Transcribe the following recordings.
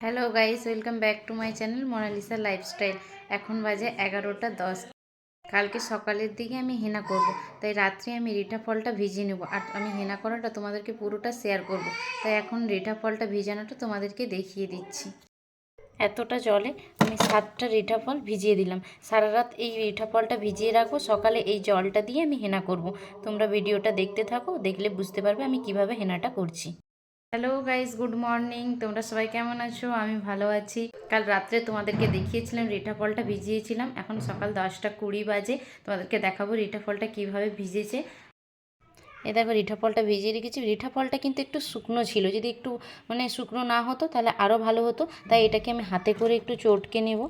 Hello guys welcome back to my channel Monalisa lifestyle এখন বাজে এগারোটা দশ। কালকে সকালের দিকে আমি হেনা করব। তাই রাত্রে আমি রিঠা ফলটা ভিজিয়ে নেব। আর আমি হেনা করাটা তোমাদেরকে পুরোটা শেয়ার করব। তাই এখন রিঠা ফলটা ভিজানোটা তোমাদেরকে দেখিয়ে দিচ্ছি। এতটা জলে আমি সাতটা রিঠা ফল ভিজিয়ে দিলাম। সারা রাত এই রিঠা ফলটা ভিজিয়ে রাখব। সকালে এই জলটা দিয়ে আমি হেনা করব। তোমরা ভিডিওটা দেখতে থাকো, দেখলে বুঝতে পারবে আমি কীভাবে হেনাটা করছি। হ্যালো গাইস গুড মর্নিং তোমরা সবাই কেমন আছো? আমি ভালো আছি। কাল রাত্রে তোমাদেরকে দেখিয়েছিলাম রিঠা ফলটা ভিজিয়েছিলাম। এখন সকাল দশটা কুড়ি বাজে। তোমাদেরকে দেখাবো রিঠা ফলটা কীভাবে ভিজেছে। এ দেখো, রিঠা ফলটা ভিজিয়ে রেখেছি। রিঠা ফলটা কিন্তু একটু শুকনো ছিল। যদি একটু মানে শুকনো না হতো, তাহলে আরও ভালো হতো। তাই এটাকে আমি হাতে করে একটু চটকে নেব।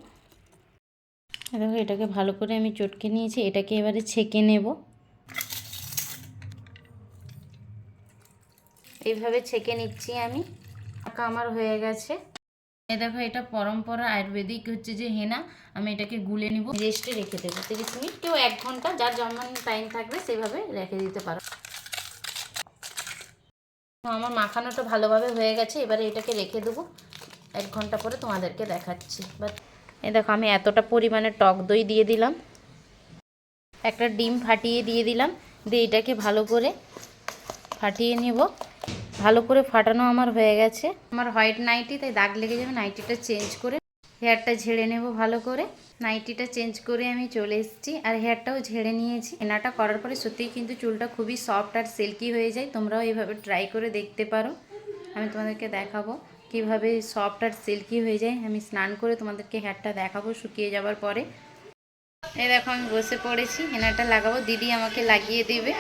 দেখো, এটাকে ভালো করে আমি চটকে নিয়েছি। এটাকে এবারে ছেঁকে নেব। এইভাবে ছেঁকে নিচ্ছি আমি। আঁকা আমার হয়ে গেছে। এ দেখো, এটা পরম্পরা আয়ুর্বেদিক হচ্ছে যে হেনা। আমি এটাকে গুলে নিব, রেস্টে রেখে দেবো। তিরিশ মিনিট কেউ এক ঘণ্টা যার যেমন টাইম থাকবে সেভাবে রেখে দিতে পারো। আমার মাখানোটা ভালোভাবে হয়ে গেছে। এবারে এটাকে রেখে দেবো। এক ঘণ্টা পরে তোমাদেরকে দেখাচ্ছি। বাট এ দেখো, আমি এতটা পরিমাণে টক দই দিয়ে দিলাম। একটা ডিম ফাটিয়ে দিয়ে দিলাম। দিয়ে এটাকে ভালো করে ফাটিয়ে নেব। ভালো করে ফাটানো আমার হয়ে গেছে। আমার হোয়াইট নাইটি তাই দাগ লেগে যাবে নাইটিটা চেঞ্জ করে হেয়ারটা ঝেড়ে নেব ভালো করে। নাইটিটা চেঞ্জ করে আমি চলে এসেছি আর হেয়ারটাও ঝেড়ে নিয়েছি। এনাটা করার পরে সত্যিই কিন্তু চুলটা খুবই সফট আর সিল্কি হয়ে যায়। তোমরাও এইভাবে ট্রাই করে দেখতে পারো। আমি তোমাদেরকে দেখাবো কীভাবে সফট আর সিল্কি হয়ে যায়। আমি স্নান করে তোমাদেরকে হেয়ারটা দেখাবো শুকিয়ে যাওয়ার পরে। এই দেখো, আমি বসে পড়েছি। হেনাটা লাগাবো। দিদি আমাকে লাগিয়ে দেবে।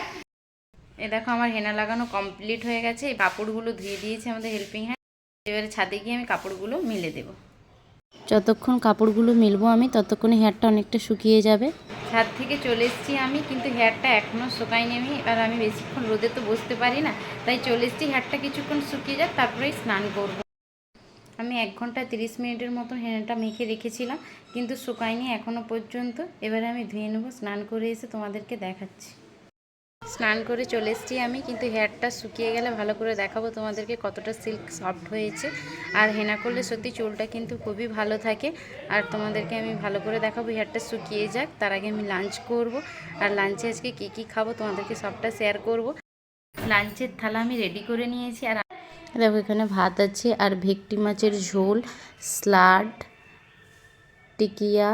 এ দেখো আমার হেনা লাগানো কমপ্লিট হয়ে গেছে। এই কাপড়গুলো ধুয়ে দিয়েছে আমাদের হেল্পিং হ্যান্ড এবারে ছাদে গিয়ে আমি কাপড়গুলো মিলে দেব। যতক্ষণ কাপড়গুলো মিলবো আমি ততক্ষণে হেয়ারটা অনেকটা শুকিয়ে যাবে। ছাদ থেকে চলে এসেছি আমি কিন্তু হেয়ারটা এখনও শুকায়নি আমি। আর আমি বেশিক্ষণ রোদে তো বসতে পারি না তাই চলে এসেছি। হেয়ারটা কিছুক্ষণ শুকিয়ে যাক তারপরেই স্নান করব। আমি এক ঘণ্টা তিরিশ মিনিটের মতন হেনাটা মেখে রেখেছিলাম কিন্তু শুকায়নি এখনও পর্যন্ত। এবারে আমি ধুয়ে নেব স্নান করে এসে তোমাদেরকে দেখাচ্ছি। স্নান করে চলে এসেছি আমি, কিন্তু হেয়ারটা শুকিয়ে গেলে ভালো করে দেখাবো তোমাদেরকে কতটা সিল্ক সফট হয়েছে। আর হেনা করলে সত্যি চুলটা কিন্তু খুবই ভালো থাকে। আর তোমাদেরকে আমি ভালো করে দেখাবো, হেয়ারটা শুকিয়ে যাক, তার আগে আমি লাঞ্চ করব। আর লাঞ্চে আজকে কী কী খাব তোমাদেরকে সবটা শেয়ার করব। লাঞ্চের থালা আমি রেডি করে নিয়েছি। আর দেখো, এখানে ভাত আছে আর ভেটকি মাছের ঝোল, স্লাড, টিকিয়া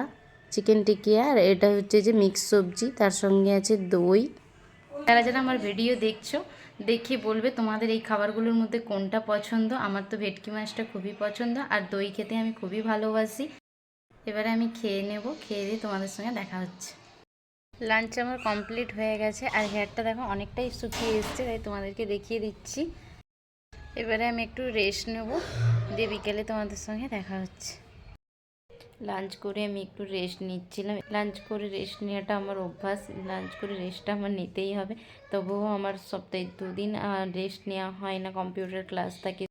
চিকেন টিকিয়া, আর এটা হচ্ছে যে মিক্স সবজি, তার সঙ্গে আছে দই। যারা যারা আমার ভিডিও দেখছ, দেখে বলবে তোমাদের এই খাবারগুলোর মধ্যে কোনটা পছন্দ। আমার তো ভেটকি মাছটা খুবই পছন্দ, আর দই খেতে আমি খুবই ভালোবাসি। এবারে আমি খেয়ে নেব, খেয়ে দিয়ে তোমাদের সঙ্গে দেখা হচ্ছে। লাঞ্চ আমার কমপ্লিট হয়ে গেছে, আর হেয়ারটা দেখো অনেকটাই শুকিয়ে এসছে, তাই তোমাদেরকে দেখিয়ে দিচ্ছি। এবারে আমি একটু রেস্ট নেব, দিয়ে বিকেলে তোমাদের সঙ্গে দেখা হচ্ছে। লাঞ্চ করে আমি একটু রেস্ট নিচ্ছিলাম। লাঞ্চ করে রেস্ট নেওয়াটা আমার অভ্যাস। লাঞ্চ করে রেস্টটা আমার নিতেই হবে। তবুও আমার সপ্তাহে দুদিন রেস্ট নেওয়া হয় না। কম্পিউটার ক্লাস থাকে।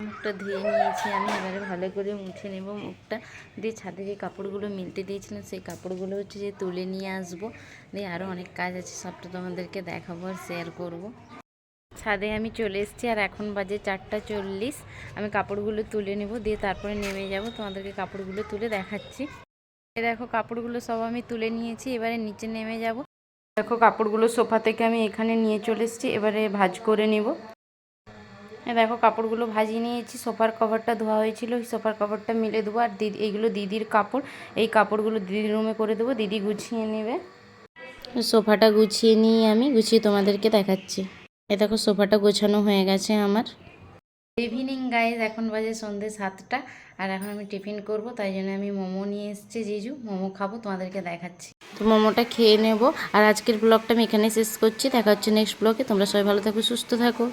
মুখটা ধুয়ে নিয়েছি আমি। এবারে ভালো করে মুছে নেব মুখটা। দিয়ে ছাদে যে কাপড়গুলো মিলতে দিয়েছিলাম, সেই কাপড়গুলো হচ্ছে যে তুলে নিয়ে আসব। দিয়ে আরও অনেক কাজ আছে। সবটা তোমাদেরকে দেখাবো আর শেয়ার করব। ছাদে আমি চলে এসেছি আর এখন বাজে চারটা চল্লিশ। আমি কাপড়গুলো তুলে নেব, দিয়ে তারপরে নেমে যাব। তোমাদেরকে কাপড়গুলো তুলে দেখাচ্ছি। এ দেখো, কাপড়গুলো সব আমি তুলে নিয়েছি, এবারে নিচে নেমে যাব। দেখো, কাপড়গুলো সোফা থেকে আমি এখানে নিয়ে চলে এসেছি, এবারে ভাজ করে নেব। দেখো, কাপড়গুলো ভাজিয়ে নিয়েছি, সোফার কভারটা ধোয়া হয়েছিল ওই সোফার কভারটা মিলে দেবো। আর দিদি, এইগুলো দিদির কাপড়, এই কাপড়গুলো দিদির রুমে করে দেবো, দিদি গুছিয়ে নেবে। সোফাটা গুছিয়ে নিয়ে আমি, গুছিয়ে তোমাদেরকে দেখাচ্ছি। এ দেখো সোফাটা গোছানো হয়ে গেছে আমার। ইভিনিং গাইজ এখন বাজে সন্ধ্যে সাতটা আর এখন আমি টিফিন করব তাই জন্য আমি মোমো নিয়ে এসেছি। জিজু মোমো খাব তোমাদেরকে দেখাচ্ছি। তো মোমোটা খেয়ে নেব আর আজকের ব্লগটা আমি এখানে শেষ করছি দেখা হচ্ছে নেক্সট ব্লগে তোমরা সবাই ভালো থাকো সুস্থ থাকো।